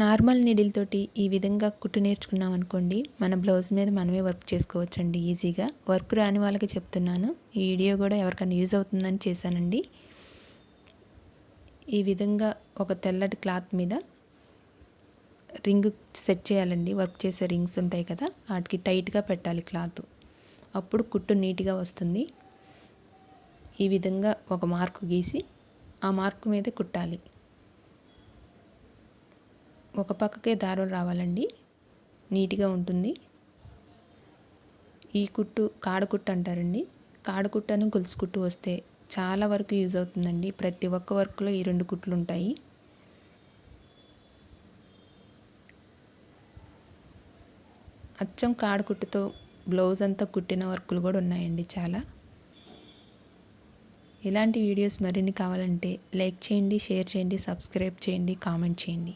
Normal needle తోటి ఈ విధంగా కుట్టు నేర్చుకున్నాం అనుకోండి మన బ్లౌజ్ మీద మనమే వర్క్ చేసుకోవచ్చండి ఈజీగా వర్క్ రాని వాళ్ళకి చెప్తున్నాను. ఈ వీడియో కూడా ఎవరికైనా యూజ్ అవుతుందని చేశానండి. ఈ విధంగా ఒక తెల్లటి క్లాత్ మీద రింగ్ సెట్ చేయాలండి. వర్క్ చేసే రింగ్స్ ఉంటాయి కదా వాటికి టైట్గా పెట్టాలి క్లాత్ అప్పుడు కుట్టు నీట్గా వస్తుంది. ఈ విధంగా ఒక మార్కు గీసి ఆ మార్కు మీద కుట్టాలి. ఒక పక్కకే దారం రావాలండి. నీట్గా ఉంటుంది. ఈ కుట్టు కాడకుట్టు అంటారండి. కాడకుట్టను గొలుసు కుట్టు వస్తే చాలా వరకు యూజ్ అవుతుందండి. ప్రతి ఒక్క వర్క్లో ఈ రెండు కుట్లు ఉంటాయి. అచ్చం కాడకుట్టుతో బ్లౌజ్ అంతా కుట్టిన వర్కులు కూడా ఉన్నాయండి చాలా. ఇలాంటి వీడియోస్ మరిన్ని కావాలంటే లైక్ చేయండి షేర్ చేయండి సబ్స్క్రైబ్ చేయండి కామెంట్ చేయండి.